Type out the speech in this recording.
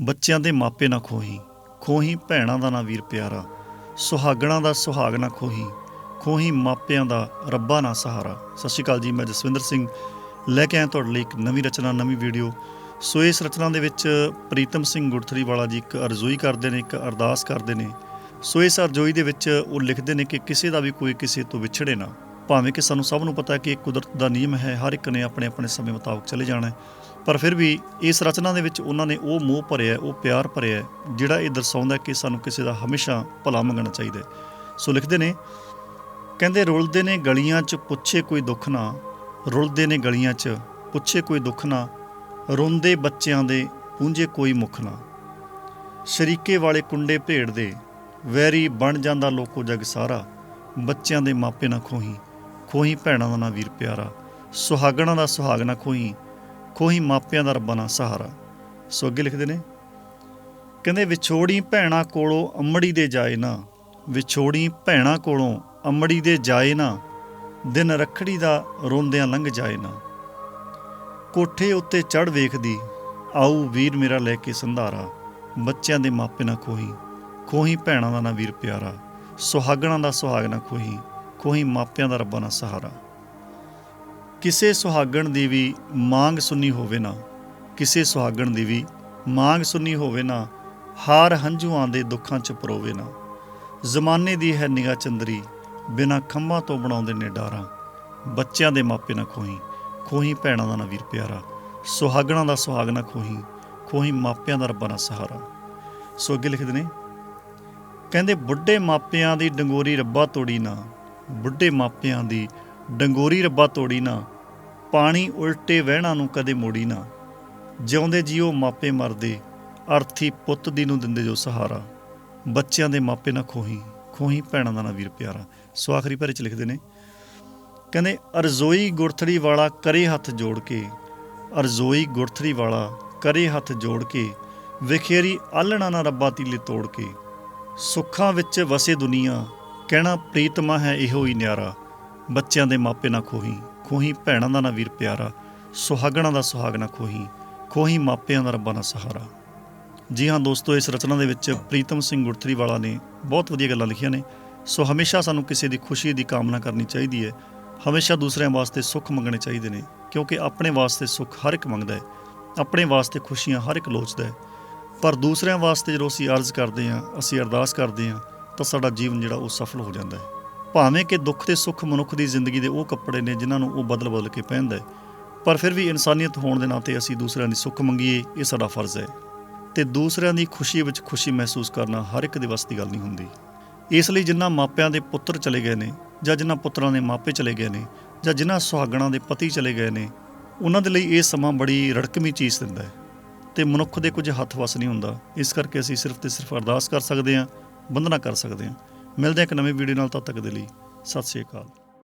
ਬੱਚਿਆਂ ਦੇ ਮਾਪੇ ਨਾ ਖੋਹੀ ਖੋਹੀ ਭੈਣਾਂ ਦਾ ਨਾ ਵੀਰ ਪਿਆਰਾ, ਸੁਹਾਗਣਾ ਦਾ ਸੁਹਾਗ ਨਾ ਖੋਹੀ ਖੋਹੀ ਮਾਪਿਆਂ ਦਾ ਰੱਬਾ ਨਾ ਸਹਾਰਾ। ਸਤਿ ਸ਼੍ਰੀ ਅਕਾਲ ਜੀ, ਮੈਂ ਜਸਵਿੰਦਰ ਸਿੰਘ। ਲੈ ਕੇ ਆਇਆ ਤੁਹਾਡੇ ਲਈ ਇੱਕ ਨਵੀਂ ਰਚਨਾ, ਨਵੀਂ ਵੀਡੀਓ। ਸੋ ਇਸ ਰਚਨਾ ਦੇ ਵਿੱਚ ਪ੍ਰੀਤਮ ਸਿੰਘ ਗੁਰਥਰੀ ਵਾਲਾ ਜੀ ਇੱਕ ਅਰਜ਼ੋਈ ਕਰਦੇ ਨੇ, ਇੱਕ ਅਰਦਾਸ ਕਰਦੇ ਨੇ। ਸੋ ਇਸ ਅਰਜ਼ੋਈ ਦੇ ਵਿੱਚ ਉਹ ਲਿਖਦੇ ਨੇ ਕਿ ਕਿਸੇ ਦਾ ਵੀ ਕੋਈ ਕਿਸੇ ਤੋਂ ਵਿਛੜੇ ਨਾ। ਭਾਵੇਂ ਕਿ ਸਾਨੂੰ ਸਭ ਨੂੰ ਪਤਾ ਹੈ ਕਿ ਇਹ ਕੁਦਰਤ ਦਾ ਨਿਯਮ ਹੈ, ਹਰ ਇੱਕ ਨੇ ਆਪਣੇ ਆਪਣੇ ਸਮੇਂ ਮੁਤਾਬਕ ਚਲੇ ਜਾਣਾ ਪਰ ਫਿਰ ਵੀ ਇਸ ਰਚਨਾ ਦੇ ਵਿੱਚ ਉਹਨਾਂ ਨੇ ਉਹ ਮੋਹ ਭਰਿਆ, ਉਹ ਪਿਆਰ ਭਰਿਆ, ਜਿਹੜਾ ਇਹ ਦਰਸਾਉਂਦਾ ਕਿ ਸਾਨੂੰ ਕਿਸੇ ਦਾ ਹਮੇਸ਼ਾ ਭਲਾ ਮੰਗਣਾ ਚਾਹੀਦਾ ਸੋ ਲਿਖਦੇ ਨੇ, ਕਹਿੰਦੇ, ਰੁਲਦੇ ਨੇ ਗਲੀਆਂ 'ਚ ਪੁੱਛੇ ਕੋਈ ਦੁੱਖ ਨਾ, ਰੁਲਦੇ ਨੇ ਗਲੀਆਂ 'ਚ ਪੁੱਛੇ ਕੋਈ ਦੁੱਖ ਨਾ, ਰੋਂਦੇ ਬੱਚਿਆਂ ਦੇ ਪੂੰਝੇ ਕੋਈ ਮੁਖ ਨਾ। ਸ਼ਰੀਕੇ ਵਾਲੇ ਕੁੰਡੇ ਭੇੜ ਦੇ ਵੈਰੀ ਬਣ ਜਾਂਦਾ ਲੋਕੋ ਜਗ ਸਾਰਾ, ਬੱਚਿਆਂ ਦੇ ਮਾਪੇ ਨਾ ਖੋਹੀ ਖੋਹੀ ਭੈਣਾਂ ਦਾ ਨਾ ਵੀਰ ਪਿਆਰਾ, ਸੁਹਾਗਣਾ ਦਾ ਸੁਹਾਗ ਨਾ ਖੋਹੀ ਖੋਹੀ ਮਾਪਿਆਂ ਦਾ ਰੱਬਾ ਨਾ ਸਹਾਰਾ। ਸੋ ਅੱਗੇ ਲਿਖਦੇ ਨੇ, ਕਹਿੰਦੇ ਵਿਛੋੜੀ ਭੈਣਾਂ ਕੋਲੋਂ ਅੰਮੜੀ ਦੇ ਜਾਏ ਨਾ, ਵਿਛੋੜੀ ਭੈਣਾਂ ਕੋਲੋਂ ਅੰਮੜੀ ਦੇ ਜਾਏ ਨਾ, ਦਿਨ ਰੱਖੜੀ ਦਾ ਰੋਂਦਿਆਂ ਲੰਘ ਜਾਏ ਨਾ। ਕੋਠੇ ਉੱਤੇ ਚੜ ਵੇਖਦੀ, ਆਊ ਵੀਰ ਮੇਰਾ ਲੈ ਕੇ ਸੰਧਾਰਾ, ਬੱਚਿਆਂ ਦੇ ਮਾਪੇ ਨਾ ਖੋਹੀ ਖੋਹੀ ਭੈਣਾਂ ਦਾ ਨਾ ਵੀਰ ਪਿਆਰਾ, ਸੁਹਾਗਣਾ ਦਾ ਸੁਹਾਗ ਨਾ ਖੋਹੀ ਖੋਹੀ ਮਾਪਿਆਂ ਦਾ ਰੱਬਾ ਨਾ ਸਹਾਰਾ। ਕਿਸੇ ਸੁਹਾਗਣ ਦੀ ਵੀ ਮੰਗ ਸੁਣੀ ਹੋਵੇ ਨਾ, ਕਿਸੇ ਸੁਹਾਗਣ ਦੀ ਵੀ ਮੰਗ ਸੁਣੀ ਹੋਵੇ ਨਾ, ਹਾਰ ਹੰਝੂਆਂ ਦੇ ਦੁੱਖਾਂ ਚ ਪਰੋਵੇ ਨਾ। ਜ਼ਮਾਨੇ ਦੀ ਹੈ ਨਿਗਾਹ ਚੰਦਰੀ, ਬਿਨਾ ਖੰਭਾਂ ਤੋਂ ਬਣਾਉਂਦੇ ਨੇ ਡਾਰਾਂ। ਬੱਚਿਆਂ ਦੇ ਮਾਪੇ ਨਾ ਖੋਹੀ ਖੋਹੀ ਭੈਣਾਂ ਦਾ ਨਾ ਵੀਰ ਪਿਆਰਾ। ਸੁਹਾਗਣਾ ਦਾ ਸੁਹਾਗ ਨਾ ਖੋਹੀ ਖੋਹੀ ਮਾਪਿਆਂ ਦਾ ਰੱਬਾ ਨਾ ਸਹਾਰਾ। ਸੋ ਅੱਗੇ ਲਿਖਦੇ ਨੇ, ਕਹਿੰਦੇ, ਬੁੱਢੇ ਮਾਪਿਆਂ ਦੀ ਡੰਗੋਰੀ ਰੱਬਾ ਤੋੜੀ ਨਾ, ਬੁੱਢੇ ਮਾਪਿਆਂ ਦੀ ਡੰਗੋਰੀ ਰੱਬਾ ਤੋੜੀ ਨਾ, ਪਾਣੀ ਉਲਟੇ ਵਹਿਣਾ ਨੂੰ ਕਦੇ ਮੋੜੀ ਨਾ। ਜਿਉਂਦੇ ਜੀਓ ਮਾਪੇ ਮਰਦੇ ਅਰਥੀ ਪੁੱਤ ਦੀ ਨੂੰ ਦਿੰਦੇ ਜੋ ਸਹਾਰਾ। ਬੱਚਿਆਂ ਦੇ ਮਾਪੇ ਨਾ ਖੋਹੀ ਖੋਹੀ ਭੈਣਾਂ ਦਾ ਨਾ ਵੀਰ ਪਿਆਰਾ। ਸੋ ਆਖਰੀ ਭਰੇ ਚ ਲਿਖਦੇ ਨੇ, ਕਹਿੰਦੇ, ਅਰਜ਼ੋਈ ਗੁਰਥੜੀ ਵਾਲਾ ਕਰੇ ਹੱਥ ਜੋੜ ਕੇ, ਅਰਜ਼ੋਈ ਗੁਰਥੜੀ ਵਾਲਾ ਕਰੇ ਹੱਥ ਜੋੜ ਕੇ, ਵਿਖੇਰੀ ਆਲਣਾ ਨਾ ਰੱਬਾ ਤੀਲੇ ਤੋੜ ਕੇ। ਸੁੱਖਾਂ ਵਿੱਚ ਵਸੇ ਦੁਨੀਆ, ਕਹਿਣਾ, ਪ੍ਰੀਤਮਾ ਹੈ ਇਹੋ ਹੀ ਨਿਆਰਾ। ਬੱਚਿਆਂ ਦੇ ਮਾਪੇ ਨਾ ਖੋਹੀ ਖੋਹੀ ਭੈਣਾਂ ਦਾ ਨਾ ਵੀਰ ਪਿਆਰਾ, ਸੁਹਾਗਣਾ ਦਾ ਸੁਹਾਗ ਨਾ ਖੋਹੀ ਖੋਹੀ ਮਾਪਿਆਂ ਦਾ ਰੱਬਾ ਨਾ ਸਹਾਰਾ। ਜੀ ਹਾਂ ਦੋਸਤੋ, ਇਸ ਰਚਨਾ ਦੇ ਵਿੱਚ ਪ੍ਰੀਤਮ ਸਿੰਘ ਗੁਰਥਰੀ ਵਾਲਾ ਨੇ ਬਹੁਤ ਵਧੀਆ ਗੱਲਾਂ ਲਿਖੀਆਂ ਨੇ। ਸੋ ਹਮੇਸ਼ਾ ਸਾਨੂੰ ਕਿਸੇ ਦੀ ਖੁਸ਼ੀ ਦੀ ਕਾਮਨਾ ਕਰਨੀ ਚਾਹੀਦੀ ਹੈ। ਹਮੇਸ਼ਾ ਦੂਸਰਿਆਂ ਵਾਸਤੇ ਸੁੱਖ ਮੰਗਣੇ ਚਾਹੀਦੇ ਨੇ, ਕਿਉਂਕਿ ਆਪਣੇ ਵਾਸਤੇ ਸੁੱਖ ਹਰ ਇੱਕ ਮੰਗਦਾ ਹੈ। ਆਪਣੇ ਵਾਸਤੇ ਖੁਸ਼ੀਆਂ ਹਰ ਇੱਕ ਲੋਚਦਾ ਹੈ। ਪਰ ਦੂਸਰਿਆਂ ਵਾਸਤੇ ਜਦੋਂ ਅਸੀਂ ਅਰਜ਼ ਕਰਦੇ ਹਾਂ, ਅਸੀਂ ਅਰਦਾਸ ਕਰਦੇ ਹਾਂ, ਤਾਂ ਸਾਡਾ ਜੀਵਨ ਜਿਹੜਾ ਉਹ ਸਫਲ ਹੋ ਜਾਂਦਾ ਹੈ। ਭਾਵੇਂ ਕਿ ਦੁੱਖ ਤੇ ਸੁੱਖ ਮਨੁੱਖ ਦੀ ਜ਼ਿੰਦਗੀ ਦੇ ਉਹ ਕੱਪੜੇ ਨੇ ਜਿਨ੍ਹਾਂ ਨੂੰ ਉਹ ਬਦਲ ਬਦਲ ਕੇ ਪਹਿਨਦਾ ਹੈ, ਪਰ ਫਿਰ ਵੀ ਇਨਸਾਨੀਅਤ ਹੋਣ ਦੇ ਨਾਤੇ ਅਸੀਂ ਦੂਸਰਿਆਂ ਦੀ ਸੁੱਖ ਮੰਗੀਏ, ਇਹ ਸਾਡਾ ਫਰਜ਼ ਹੈ। ਤੇ ਦੂਸਰਿਆਂ ਦੀ ਖੁਸ਼ੀ ਵਿੱਚ ਖੁਸ਼ੀ ਮਹਿਸੂਸ ਕਰਨਾ ਹਰ ਇੱਕ ਦੇ ਵੱਸ ਦੀ ਗੱਲ ਨਹੀਂ ਹੁੰਦੀ। ਇਸ ਲਈ ਜਿਨ੍ਹਾਂ ਮਾਪਿਆਂ ਦੇ ਪੁੱਤਰ ਚਲੇ ਗਏ ਨੇ, ਜਾਂ ਜਿਨ੍ਹਾਂ ਪੁੱਤਰਾਂ ਦੇ ਮਾਪੇ ਚਲੇ ਗਏ ਨੇ, ਜਾਂ ਜਿਨ੍ਹਾਂ ਸੁਹਾਗਣਾਂ ਦੇ ਪਤੀ ਚਲੇ ਗਏ ਨੇ, ਉਹਨਾਂ ਦੇ ਲਈ ਇਹ ਸਮਾਂ ਬੜੀ ਰੜਕਮੀ ਚੀਜ਼ ਦਿੰਦਾ ਹੈ। ਤੇ ਮਨੁੱਖ ਦੇ ਕੁਝ ਹੱਥ ਵਸ ਨਹੀਂ ਹੁੰਦਾ। ਇਸ ਕਰਕੇ ਅਸੀਂ ਸਿਰਫ ਤੇ ਸਿਰਫ ਅਰਦਾਸ ਕਰ ਸਕਦੇ ਹਾਂ ਬੰਦਨਾ ਕਰ ਸਕਦੇ ਹਾਂ। ਮਿਲਦੇ ਇੱਕ ਨਵੀਂ ਵੀਡੀਓ ਨਾਲ ਤਦ ਤੱਕ ਦੇ ਲਈ ਸਤਿ ਸ਼੍ਰੀ ਅਕਾਲ।